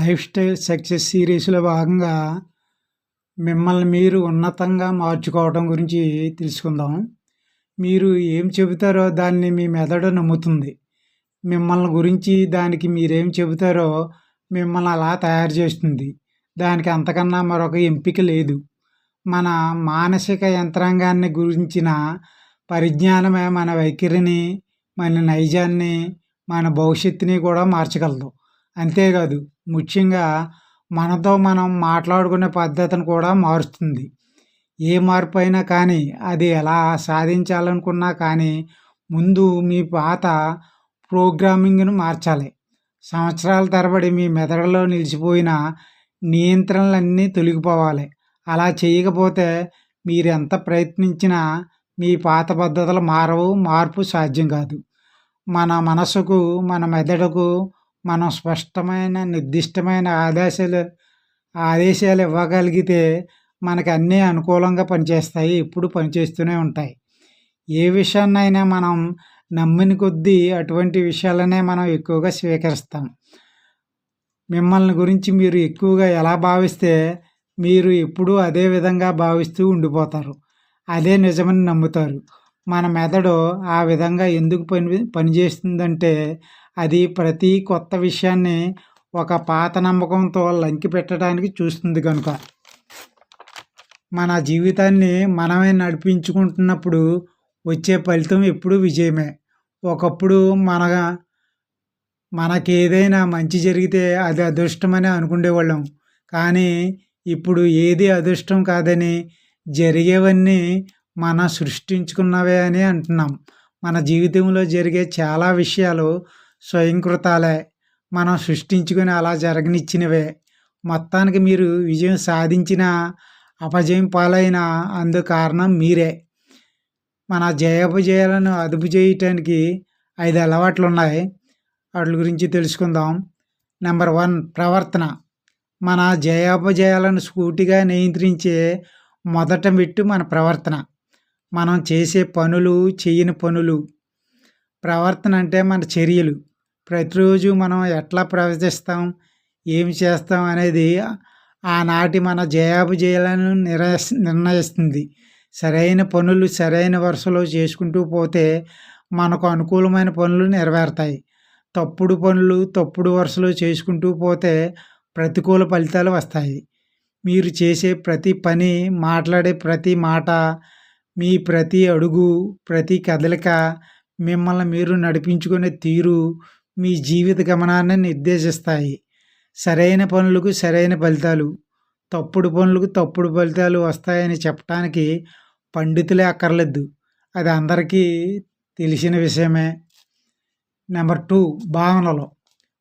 Life style success సిరీస్లో భాగంగా మిమ్మల్ని మీరు ఉన్నతంగా మార్చుకోవడం గురించి తెలుసుకుందాం. మీరు ఏం చెబుతారో దాన్ని మీ మెదడు నమ్ముతుంది. మిమ్మల్ని గురించి దానికి మీరేం చెబుతారో మిమ్మల్ని అలా తయారు చేస్తుంది. దానికి అంతకన్నా మరొక ఎంపిక లేదు. మన మానసిక యంత్రాంగాన్ని గురించిన పరిజ్ఞానమే మన వైఖరిని మన నైజాన్ని మన భవిష్యత్తుని కూడా మార్చగలదు. అంతేకాదు ముఖ్యంగా మనతో మనం మాట్లాడుకునే పద్ధతిని కూడా మారుస్తుంది. ఏ మార్పు అయినా కానీ అది ఎలా సాధించాలనుకున్నా కానీ ముందు మీ పాత ప్రోగ్రామింగ్ను మార్చాలి. సంవత్సరాల తరబడి మీ మెదడులో నిలిచిపోయిన నియంత్రణలన్నీ తొలగిపోవాలి. అలా చేయకపోతే మీరు ఎంత ప్రయత్నించినా మీ పాత పద్ధతులు మారవు మార్పు సాధ్యం కాదు. మన మనసుకు మన మెదడుకు మనం స్పష్టమైన నిర్దిష్టమైన ఆదేశాలు ఆదేశాలు ఇవ్వగలిగితే మనకు అన్నీ అనుకూలంగా పనిచేస్తాయి ఎప్పుడు పనిచేస్తూనే ఉంటాయి. ఏ విషయాన్నైనా మనం నమ్మిన కొద్దీ అటువంటి విషయాలనే మనం ఎక్కువగా స్వీకరిస్తాం. మిమ్మల్ని గురించి మీరు ఎక్కువగా ఎలా భావిస్తే మీరు ఎప్పుడూ అదే విధంగా భావిస్తూ ఉండిపోతారు. అదే నిజమని నమ్ముతారు. మన మెదడు ఆ విధంగా ఎందుకు పని పనిచేస్తుందంటే అది ప్రతి కొత్త విషయాన్ని ఒక పాత నమ్మకంతో లంకి పెట్టడానికి చూస్తుంది కనుక మన జీవితాన్ని మనమే నడిపించుకుంటున్నప్పుడు వచ్చే ఫలితం ఎప్పుడు విజయమే. ఒకప్పుడు మన మనకేదైనా మంచి జరిగితే అది అదృష్టమని అనుకునేవాళ్ళం కానీ ఇప్పుడు ఏది అదృష్టం కాదని జరిగేవన్నీ మన సృష్టించుకున్నవే అని అంటున్నాం. మన జీవితంలో జరిగే చాలా విషయాలు స్వయంకృతాలే మనం సృష్టించుకొని అలా జరగనిచ్చినవే. మొత్తానికి మీరు విజయం సాధించిన అపజయం పాలైన అందుకు కారణం మీరే. మన జయాపజయాలను అదుపు చేయటానికి ఐదు అలవాట్లు ఉన్నాయి వాటి గురించి తెలుసుకుందాం. నెంబర్ వన్ ప్రవర్తన. మన జయాపజయాలను స్కూటిగా నియంత్రించే మొదట మెట్టు మన ప్రవర్తన. మనం చేసే పనులు చేయని పనులు. ప్రవర్తన అంటే మన చర్యలు. ప్రతిరోజు మనం ఎట్లా ప్రవర్తిస్తాం ఏమి చేస్తాం? అనేది ఆనాటి మన జయాబు జయాలను నిర్ణయిస్తుంది. సరైన పనులు సరైన వరుసలో చేసుకుంటూ పోతే మనకు అనుకూలమైన పనులు నెరవేరుతాయి. తప్పుడు పనులు తప్పుడు వరుసలో చేసుకుంటూ పోతే ప్రతికూల ఫలితాలు వస్తాయి. మీరు చేసే ప్రతి పని మాట్లాడే ప్రతి మాట మీ ప్రతి అడుగు ప్రతి కదలిక మిమ్మల్ని మీరు నడిపించుకునే తీరు మీ జీవిత గమనాన్ని నిర్దేశిస్తాయి. సరైన పనులకు సరైన ఫలితాలు. తప్పుడు పనులకు తప్పుడు ఫలితాలు వస్తాయని చెప్పడానికి పండితులే అక్కర్లేదు. అది అందరికీ తెలిసిన విషయమే. నెంబర్ టూ భావనలు.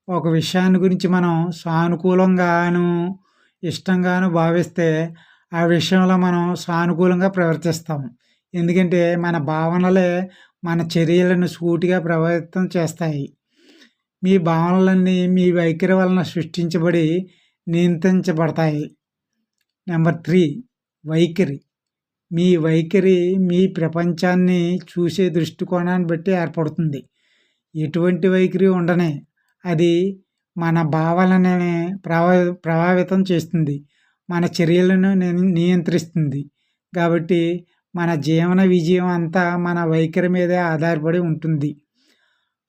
ఒక విషయాన్ని గురించి మనం సానుకూలంగాను ఇష్టంగాను భావిస్తే ఆ విషయంలో మనం సానుకూలంగా ప్రవర్తిస్తాం. ఎందుకంటే మన భావనలే మన చర్యలను సూటిగా ప్రభావితం చేస్తాయి. మీ భావనలన్నీ మీ వైఖరి వలన సృష్టించబడి నియంత్రించబడతాయి. నెంబర్ త్రీ వైఖరి. మీ వైఖరి మీ ప్రపంచాన్ని చూసే దృష్టికోణాన్ని బట్టి ఏర్పడుతుంది. ఎటువంటి వైఖరి ఉండనే అది మన భావాలనే ప్రభావి ప్రభావితం చేస్తుంది. మన చర్యలను నియంత్రిస్తుంది. కాబట్టి మన జీవన విజయం అంతా మన వైఖరి మీదే ఆధారపడి ఉంటుంది.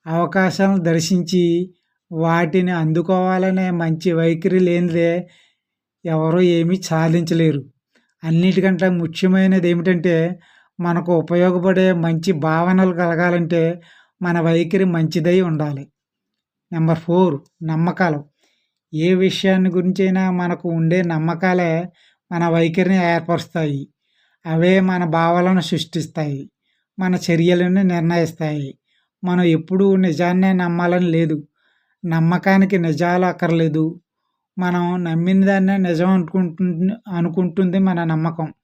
అవకాశాలను దర్శించి వాటిని అందుకోవాలనే మంచి వైఖరి లేనిదే ఎవరు ఏమీ సాధించలేరు. అన్నిటికంటే ముఖ్యమైనది ఏమిటంటే మనకు ఉపయోగపడే మంచి భావనలు కలగాలంటే మన వైఖరి మంచిదై ఉండాలి. నెంబర్ ఫోర్ నమ్మకాలు. ఏ విషయాన్ని గురించైనా మనకు ఉండే నమ్మకాలే మన వైఖరిని ఏర్పరుస్తాయి. అవే మన భావాలను సృష్టిస్తాయి. మన చర్యలను నిర్ణయిస్తాయి. మనం ఎప్పుడూ నిజాన్నే నమ్మాలని లేదు. నమ్మకానికి నిజాలు అక్కర్లేదు. మనం నమ్మిన దాన్నే నిజం అనుకుంటు అనుకుంటుంది మన నమ్మకం.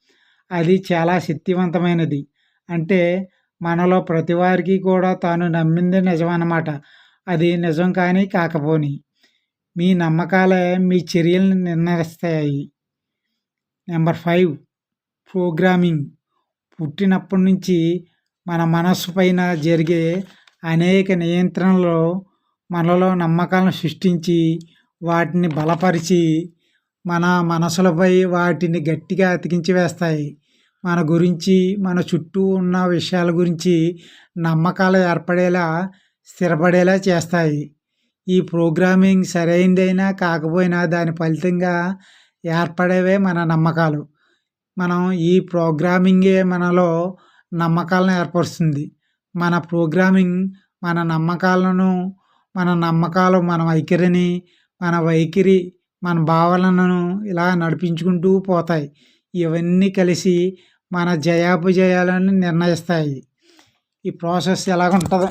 అది చాలా శక్తివంతమైనది. అంటే మనలో ప్రతి వారికి కూడా తాను నమ్మింది నిజం అన్నమాట అది నిజం కానీ కాకపోని. మీ నమ్మకాలే మీ చర్యలను నిర్ణయిస్తాయి. Number five programming. పుట్టినప్పటి నుంచి మన మనస్సు పైన జరిగే అనేక నియంత్రణలు మనలో నమ్మకాలను సృష్టించి వాటిని బలపరిచి మన మనసులపై వాటిని గట్టిగా అతికించి వేస్తాయి. మన గురించి మన చుట్టూ ఉన్న విషయాల గురించి నమ్మకాలు ఏర్పడేలా స్థిరపడేలా చేస్తాయి. ఈ ప్రోగ్రామింగ్ సరైనదైనా కాకపోయినా దాని ఫలితంగా ఏర్పడేవే మన నమ్మకాలు. మనం ఈ ప్రోగ్రామింగే మనలో నమ్మకాలను ఏర్పరుస్తుంది. మన ప్రోగ్రామింగ్ మన నమ్మకాలను మన నమ్మకాలు మన వైఖరిని మన వైఖరి మన భావనలను ఇలా నడిపించుకుంటూ పోతాయి. ఇవన్నీ కలిసి మన జయాపజయాలను నిర్ణయిస్తాయి. ఈ ప్రాసెస్ ఎలాగుంటుందో.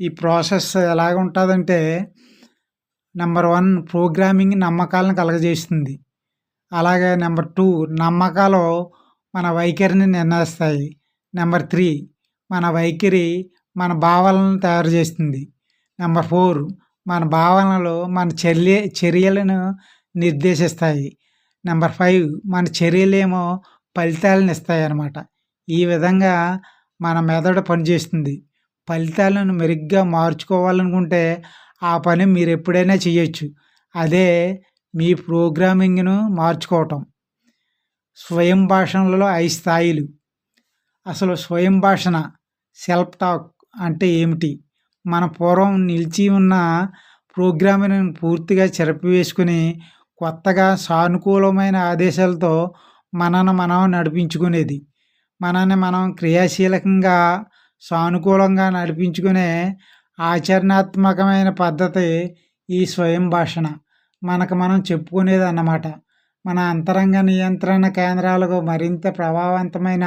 ఈ ప్రాసెస్ ఎలాగ ఉంటుందంటే నెంబర్ వన్ ప్రోగ్రామింగ్ నమ్మకాలను కలగజేస్తుంది. అలాగే నెంబర్ టూ నమ్మకాలు మన వైఖరిని నిర్ణయిస్తాయి. నెంబర్ త్రీ మన వైఖరి మన భావాలను తయారు చేస్తుంది. నెంబర్ ఫోర్ మన భావనలు మన చర్య చర్యలను నిర్దేశిస్తాయి. నెంబర్ ఫైవ్ మన చర్యలేమో ఫలితాలను ఇస్తాయి అన్నమాట ఈ విధంగా మన మెదడు పనిచేస్తుంది. ఫలితాలను మెరుగ్గా మార్చుకోవాలనుకుంటే ఆ పని మీరు ఎప్పుడైనా చేయొచ్చు. అదే మీ ప్రోగ్రామింగ్ను మార్చుకోవటం. స్వయం భాషణలలో ఐదు స్థాయిలు. అసలు స్వయం భాషణ సెల్ఫ్ టాక్ అంటే ఏమిటి? మన పూర్వం నిలిచి ఉన్న ప్రోగ్రామింగ్ పూర్తిగా చెరపివేసుకుని కొత్తగా సానుకూలమైన ఆదేశాలతో మనను మనం నడిపించుకునేది. మనని మనం క్రియాశీలకంగా సానుకూలంగా నడిపించుకునే ఆచరణాత్మకమైన పద్ధతి ఈ స్వయం భాషణ మనకు మనం చెప్పుకునేది అన్నమాట మన అంతరంగ నియంత్రణ కేంద్రాలకు మరింత ప్రభావవంతమైన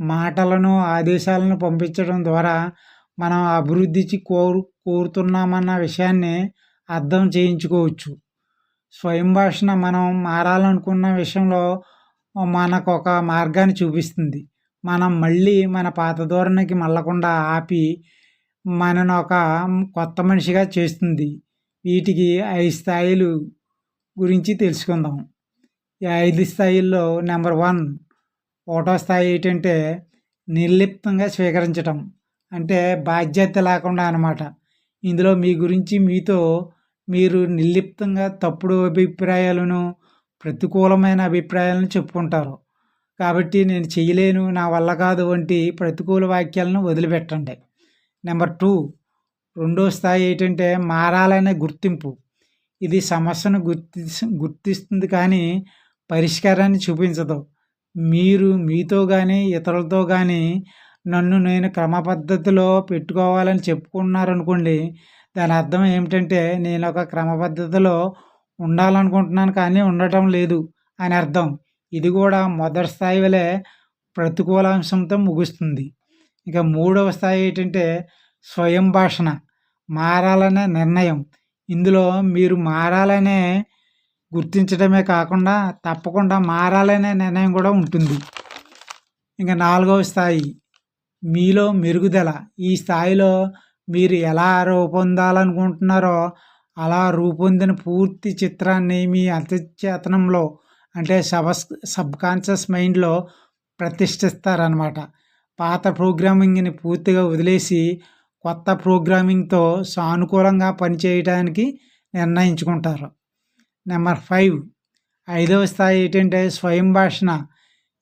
మాటలను ఆదేశాలను పంపించడం ద్వారా మనం అభివృద్ధికి కోరు కోరుతున్నామన్న విషయాన్ని అర్థం చేయించుకోవచ్చు. స్వయం భాషణ మనం మారాలనుకున్న విషయంలో మనకు ఒక మార్గాన్ని చూపిస్తుంది. మనం మళ్ళీ మన పాత ధోరణికి మళ్ళకుండా ఆపి మనను ఒక కొత్త మనిషిగా చేస్తుంది. వీటికి ఐదు స్థాయిలు గురించి తెలుసుకుందాం. ఈ ఐదు స్థాయిల్లో నెంబర్ వన్ ఒకటో స్థాయి ఏంటంటే నిర్లిప్తంగా స్వీకరించటం అంటే బాధ్యత లేకుండా అనమాట ఇందులో మీ గురించి మీతో మీరు నిర్లిప్తంగా తప్పుడు అభిప్రాయాలను ప్రతికూలమైన అభిప్రాయాలను చెప్పుకుంటారు. కాబట్టి నేను చేయలేను నా వల్ల కాదు వంటి ప్రతికూల వాక్యాలను వదిలిపెట్టండి. నెంబర్ టూ రెండో స్థాయి ఏంటంటే మారాలనే గుర్తింపు. ఇది సమస్యను గుర్తి గుర్తిస్తుంది కానీ పరిష్కారాన్ని చూపించదు. మీరు మీతో కానీ ఇతరులతో కానీ నన్ను నేను క్రమపద్ధతిలో పెట్టుకోవాలని చెప్పుకున్నారనుకోండి దాని అర్థం ఏమిటంటే నేను ఒక క్రమపద్ధతిలో ఉండాలనుకుంటున్నాను కానీ ఉండటం లేదు అని అర్థం. ఇది కూడా మొదటి స్థాయి వలె ప్రతికూలాంశంతో ముగుస్తుంది. ఇక మూడవ స్థాయి ఏంటంటే స్వయం భాషణ మారాలనే నిర్ణయం. ఇందులో మీరు మారాలనే గుర్తించడమే కాకుండా తప్పకుండా మారాలనే నిర్ణయం కూడా ఉంటుంది. ఇంకా నాలుగవ స్థాయి మీలో మెరుగుదల. ఈ స్థాయిలో మీరు ఎలా రూపొందాలనుకుంటున్నారో అలా రూపొందిన పూర్తి చిత్రాన్ని మీ అంతఃచేతనంలో అంటే సబస్ సబ్కాన్షియస్ మైండ్లో ప్రతిష్ఠిస్తారనమాట పాత ప్రోగ్రామింగ్ని పూర్తిగా వదిలేసి కొత్త ప్రోగ్రామింగ్తో సానుకూలంగా పనిచేయడానికి నిర్ణయించుకుంటారు. Number five. ఐదవ స్థాయి ఏంటంటే స్వయం భాషణ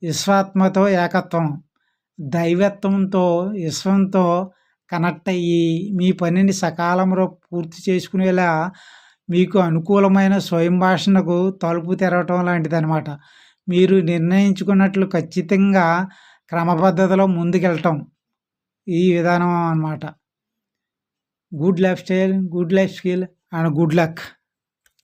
విశ్వాత్మతో ఏకత్వం దైవత్వంతో విశ్వంతో కనెక్ట్ అయ్యి మీ పనిని సకాలంలో పూర్తి చేసుకునేలా మీకు అనుకూలమైన స్వయం భాషణకు తలుపు తెరవటం లాంటిదనమాట మీరు నిర్ణయించుకున్నట్లు ఖచ్చితంగా క్రమపద్ధతిలో ముందుకెళ్ళటం ఈ విధానం అన్నమాట. good lifestyle, good life skill, and good luck.